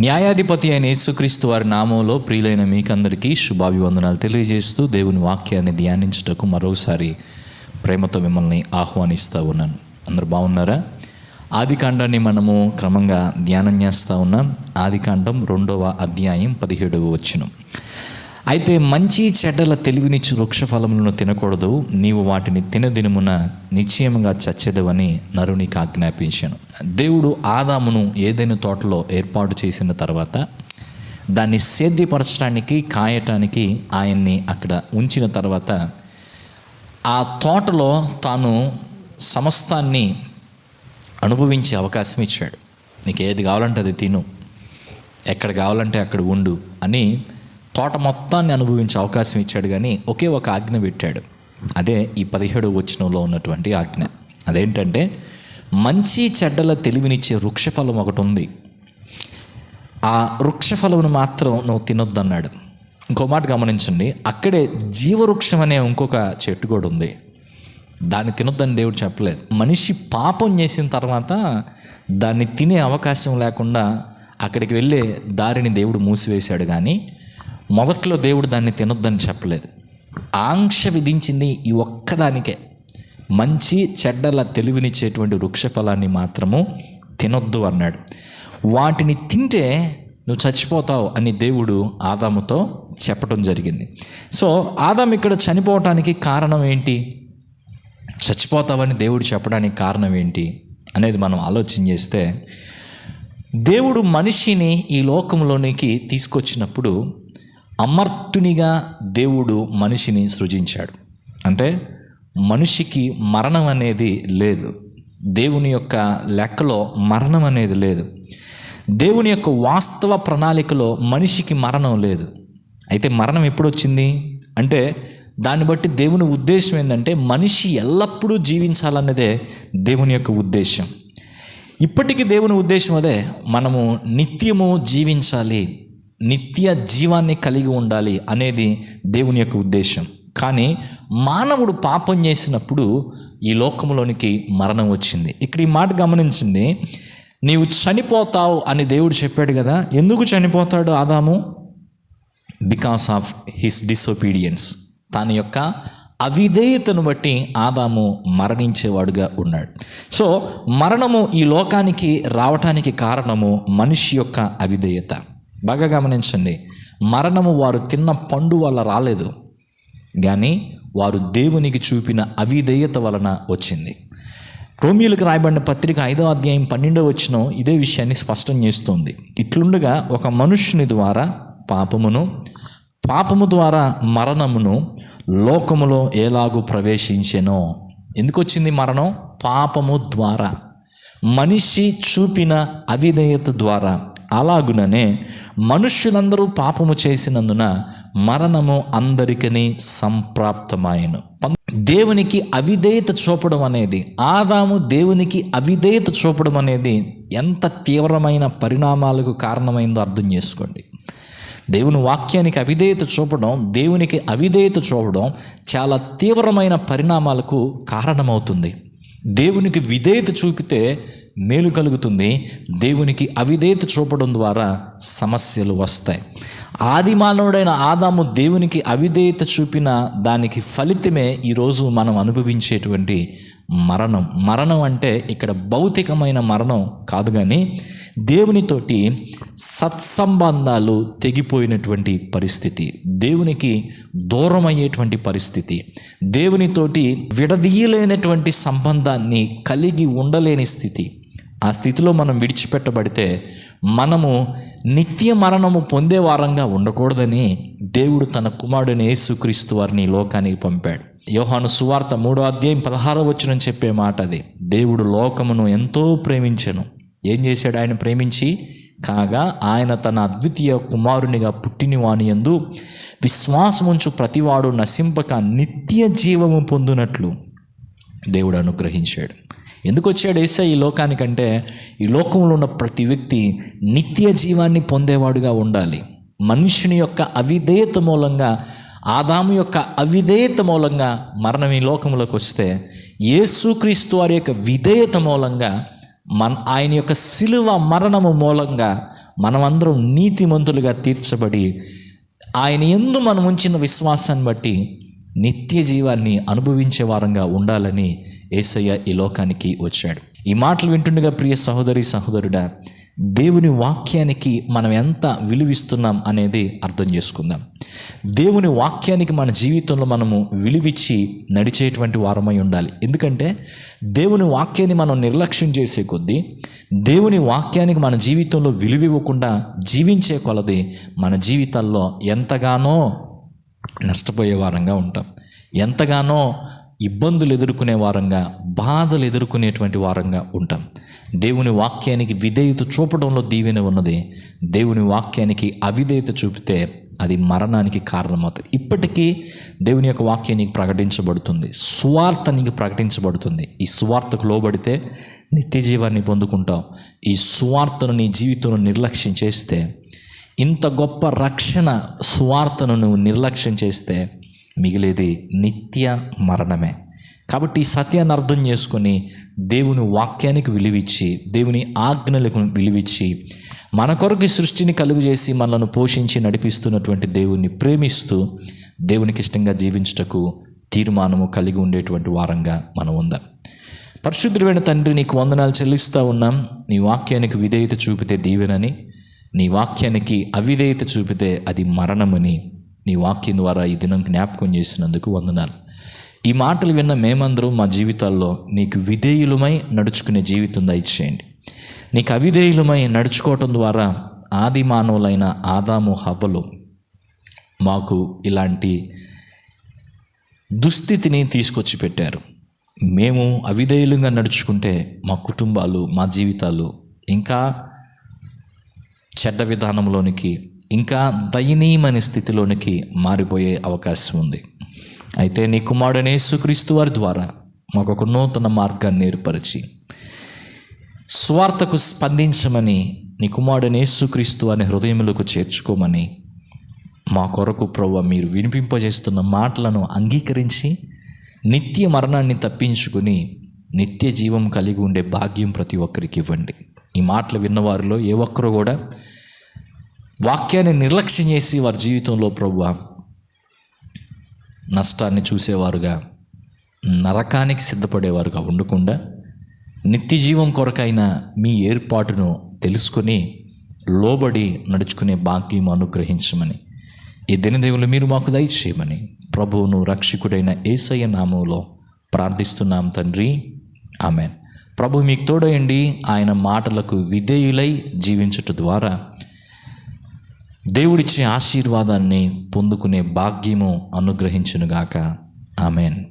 న్యాయాధిపతి అయిన యేసుక్రీస్తు వారి నామంలో ప్రియులైన మీకందరికీ శుభాభివందనాలు తెలియజేస్తూ దేవుని వాక్యాన్ని ధ్యానించుటకు మరోసారి ప్రేమతో మిమ్మల్ని ఆహ్వానిస్తూ ఉన్నాను. అందరు బాగున్నారా? ఆదికాండాన్ని మనము క్రమంగా ధ్యానం చేస్తూ ఉన్నాం. ఆదికాండం రెండవ అధ్యాయం పదిహేడవ వచ్చినం అయితే మంచి చెడ్డల తెలివినిచ్చు వృక్ష ఫలములను తినకూడదు. నీవు వాటిని తినదినమున నిశ్చయముగా చచ్చేదవని నరునికి ఆజ్ఞాపించాను. దేవుడు ఆదామును ఏదైనా తోటలో ఏర్పాటు చేసిన తర్వాత దాన్ని సేద్యపరచడానికి కాయటానికి ఆయన్ని అక్కడ ఉంచిన తర్వాత ఆ తోటలో తాను సమస్తాన్ని అనుభవించే అవకాశం ఇచ్చాడు. నీకు ఏది కావాలంటే అది తిను. ఎక్కడ కావాలంటే అక్కడ ఉండు అని తోట మొత్తాన్ని అనుభవించే అవకాశం ఇచ్చాడు కానీ ఒకే ఒక ఆజ్ఞ పెట్టాడు. అదే ఈ పదిహేడు వచనంలో ఉన్నటువంటి ఆజ్ఞ. అదేంటంటే మంచి చెడ్డల తెలివినిచ్చే వృక్షఫలం ఒకటి ఉంది. ఆ వృక్షఫలమును మాత్రం నువ్వు తినొద్దన్నాడు. ఇంకో మాట గమనించండి అక్కడే జీవవృక్షం అనే ఇంకొక చెట్టు కూడా ఉంది. దాన్ని తినొద్దని దేవుడు చెప్పలేదు. మనిషి పాపం చేసిన తర్వాత దాన్ని తినే అవకాశం లేకుండా అక్కడికి వెళ్ళే దారిని దేవుడు మూసివేశాడు కానీ మొదట్లో దేవుడు దాన్ని తినొద్దని చెప్పలేదు. ఆంక్ష విధించింది ఈ ఒక్కదానికే. మంచి చెడ్డల తెలివినిచ్చేటువంటి వృక్ష ఫలాన్ని మాత్రము తినొద్దు అన్నాడు. వాటిని తింటే నువ్వు చచ్చిపోతావు అని దేవుడు ఆదాముతో చెప్పడం జరిగింది. సో ఆదాం ఇక్కడ చనిపోవటానికి కారణం ఏంటి? చచ్చిపోతావని దేవుడు చెప్పడానికి కారణం ఏంటి అనేది మనం ఆలోచన చేస్తే దేవుడు మనిషిని ఈ లోకంలోనికి తీసుకొచ్చినప్పుడు అమర్తునిగా దేవుడు మనిషిని సృజించాడు. అంటే మనిషికి మరణం అనేది లేదు. దేవుని యొక్క లెక్కలో మరణం అనేది లేదు. దేవుని యొక్క వాస్తవ ప్రణాళికలో మనిషికి మరణం లేదు. అయితే మరణం ఎప్పుడు వచ్చింది అంటే దాన్ని బట్టి దేవుని ఉద్దేశం ఏంటంటే మనిషి ఎల్లప్పుడూ జీవించాలన్నదే దేవుని యొక్క ఉద్దేశం. ఇప్పటికీ దేవుని ఉద్దేశం అదే. మనము నిత్యము జీవించాలి. నిత్య జీవాన్ని కలిగి ఉండాలి అనేది దేవుని యొక్క ఉద్దేశం. కానీ మానవుడు పాపం చేసినప్పుడు ఈ లోకంలోనికి మరణం వచ్చింది. ఇక్కడ ఈ మాట గమనించింది నీవు చనిపోతావు అని దేవుడు చెప్పాడు కదా. ఎందుకు చనిపోతాడు ఆదాము? బికాస్ ఆఫ్ హిస్ డిసొపీడియన్స్ తన యొక్క అవిధేయతను బట్టి ఆదాము మరణించేవాడుగా ఉన్నాడు. సో మరణము ఈ లోకానికి రావటానికి కారణము మనిషి యొక్క అవిధేయత. బాగా గమనించండి. మరణము వారు తిన్న పండు వల్ల రాలేదు. కానీ వారు దేవునికి చూపిన అవిధేయత వలన వచ్చింది. రోమియోలకు రాయబడిన పత్రిక ఐదో అధ్యాయం పన్నెండో వచ్చిన ఇదే విషయాన్ని స్పష్టం చేస్తుంది. ఇట్లుండగా ఒక మనుష్యుని ద్వారా పాపమును పాపము ద్వారా మరణమును లోకములో ఎలాగూ ప్రవేశించెనో. ఎందుకు వచ్చింది మరణం? పాపము ద్వారా. మనిషి చూపిన అవిధేయత ద్వారా. అలాగుననే మనుష్యులందరూ పాపము చేసినందున మరణము అందరికీ సంప్రాప్తమాయను. దేవునికి అవిధేయత చూపడం అనేది ఆదాము దేవునికి అవిధేయత చూపడం అనేది ఎంత తీవ్రమైన పరిణామాలకు కారణమైందో అర్థం చేసుకోండి. దేవుని వాక్యానికి అవిధేయత చూపడం దేవునికి అవిధేయత చూపడం చాలా తీవ్రమైన పరిణామాలకు కారణమవుతుంది. దేవునికి విధేయత చూపితే మేలు కలుగుతుంది. దేవునికి అవిధేత చూపడం ద్వారా సమస్యలు వస్తాయి. ఆది మానవుడైన ఆదాము దేవునికి అవిధేయత చూపిన దానికి ఫలితమే ఈరోజు మనం అనుభవించేటువంటి మరణం. మరణం అంటే ఇక్కడ భౌతికమైన మరణం కాదు కానీ దేవునితోటి సత్సంబంధాలు తెగిపోయినటువంటి పరిస్థితి. దేవునికి దూరం అయ్యేటువంటి పరిస్థితి. దేవునితోటి విడదీయలేనటువంటి సంబంధాన్ని కలిగి ఉండలేని స్థితి. ఆ స్థితిలో మనం విడిచిపెట్టబడితే మనము నిత్య మరణము పొందే వారంగా ఉండకూడదని దేవుడు తన కుమారుడిని యేసుక్రీస్తు వారిని లోకానికి పంపాడు. యోహాను సువార్త మూడో అధ్యాయం పదహారో వచ్చిన చెప్పే మాట అది. దేవుడు లోకమును ఎంతో ప్రేమించను. ఏం చేశాడు ఆయన ప్రేమించి? కాగా ఆయన తన అద్వితీయ కుమారునిగా పుట్టినవాని ఎందు యందు విశ్వాసముంచు ప్రతివాడు నశింపక నిత్య జీవము పొందునట్లు దేవుడు అనుగ్రహించాడు. ఎందుకు వచ్చాడు ఏసా ఈ లోకానికంటే? ఈ లోకంలో ఉన్న ప్రతి వ్యక్తి నిత్య జీవాన్ని పొందేవాడుగా ఉండాలి. మనుషుని యొక్క అవిధేయత మూలంగా ఆదాము యొక్క అవిధేయత మూలంగా మరణం ఈ లోకంలోకి వస్తే యేసుక్రీస్తు వారి యొక్క విధేయత మూలంగా మన ఆయన యొక్క శిలువ మరణము మూలంగా మనమందరం నీతిమంతులుగా తీర్చబడి ఆయన ఎందు మనం ఉంచిన విశ్వాసాన్ని బట్టి నిత్య జీవాన్ని అనుభవించే వారంగా ఉండాలని ఏసయ్య ఈ లోకానికి వచ్చాడు. ఈ మాటలు వింటుండగా ప్రియ సహోదరి సహోదరుడా దేవుని వాక్యానికి మనం ఎంత విలువిస్తున్నాం అనేది అర్థం చేసుకుందాం. దేవుని వాక్యానికి మన జీవితంలో మనము విలువిచ్చి నడిచేటువంటి వారమై ఉండాలి. ఎందుకంటే దేవుని వాక్యాన్ని మనం నిర్లక్ష్యం చేసే కొద్దీ దేవుని వాక్యానికి మన జీవితంలో విలువివ్వకుండా జీవించే కొలది మన జీవితాల్లో ఎంతగానో నష్టపోయే వారంగా ఉంటాం. ఎంతగానో ఇబ్బందులు ఎదుర్కొనే వారంగా బాధలు ఎదుర్కొనేటువంటి వారంగా ఉంటాం. దేవుని వాక్యానికి విధేయత చూపడంలో దీవెన ఉన్నది. దేవుని వాక్యానికి అవిధేయత చూపితే అది మరణానికి కారణమవుతుంది. ఇప్పటికీ దేవుని యొక్క వాక్యం నీకు ప్రకటించబడుతుంది. స్వార్థ నీకు ప్రకటించబడుతుంది. ఈ స్వార్థకు లోబడితే నిత్య జీవాన్ని పొందుకుంటావు. ఈ స్వార్థను నీ జీవితంలో నిర్లక్ష్యం చేస్తే ఇంత గొప్ప రక్షణ స్వార్థను నువ్వు నిర్లక్ష్యం చేస్తే మిగిలేది నిత్య మరణమే. కాబట్టి ఈ సత్యాన్ని అర్థం చేసుకొని దేవుని వాక్యానికి విలువిచ్చి దేవుని ఆజ్ఞలకు విలువిచ్చి మన కొరకు సృష్టిని కలుగజేసి మనలను మనల్ని పోషించి నడిపిస్తున్నటువంటి దేవుణ్ణి ప్రేమిస్తూ దేవునికి ఇష్టంగా జీవించుటకు తీర్మానము కలిగి ఉండేటువంటి వారంగా మనం ఉందాం. పరిశుద్ధుడైన తండ్రి నీకు వందనాలు చెల్లిస్తూ ఉన్నాం. నీ వాక్యానికి విధేయత చూపితే దీవెనని నీ వాక్యానికి అవిధేయత చూపితే అది మరణమని నీ వాక్యం ద్వారా ఈ దినం జ్ఞాపకం చేసినందుకు వందనాలు. ఈ మాటలు విన్న మేమందరం మా జీవితాల్లో నీకు విధేయులమై నడుచుకునే జీవితం దయచేయండి. నీకు అవిధేయులమై నడుచుకోవటం ద్వారా ఆది మానవులైన ఆదాము హవ్వలు మాకు ఇలాంటి దుస్థితిని తీసుకొచ్చి పెట్టారు. మేము అవిధేయులుగా నడుచుకుంటే మా కుటుంబాలు మా జీవితాలు ఇంకా చెడ్డ విధానంలోనికి ఇంకా దయనీయమైన స్థితిలోనికి మారిపోయే అవకాశం ఉంది. అయితే నీ కుమారుడనే సుక్రీస్తు వారి ద్వారా మాకు ఒక నూతన మార్గాన్ని ఏర్పరిచి స్వార్థకు స్పందించమని నీ కుమారుడనే సుక్రీస్తు అని హృదయములకు చేర్చుకోమని మా కొరకు ప్రవ్వ మీరు వినిపింపజేస్తున్న మాటలను అంగీకరించి నిత్య మరణాన్ని తప్పించుకుని నిత్య జీవం కలిగి ఉండే భాగ్యం ప్రతి ఒక్కరికి ఇవ్వండి. ఈ మాటలు విన్నవారిలో ఏ ఒక్కరు కూడా వాక్యాన్ని నిర్లక్ష్యం చేసి వారి జీవితంలో ప్రభు నష్టాన్ని చూసేవారుగా నరకానికి సిద్ధపడేవారుగా ఉండకుండా నిత్య జీవం కొరకైన మీ ఏర్పాటును తెలుసుకొని లోబడి నడుచుకునే భాగ్యం అనుగ్రహించమని ఈ దినదేవులు మీరు మాకు దయచేయమని ప్రభువును రక్షకుడైన ఏసయ్య నామంలో ప్రార్థిస్తున్నాం తండ్రి. ఆమె ప్రభు మీకు తోడయండి. ఆయన మాటలకు విధేయులై జీవించుట ద్వారా దేవుడిచ్చే ఆశీర్వాదాన్ని పొందుకునే భాగ్యము అనుగ్రహించునుగాక. ఆమెన్.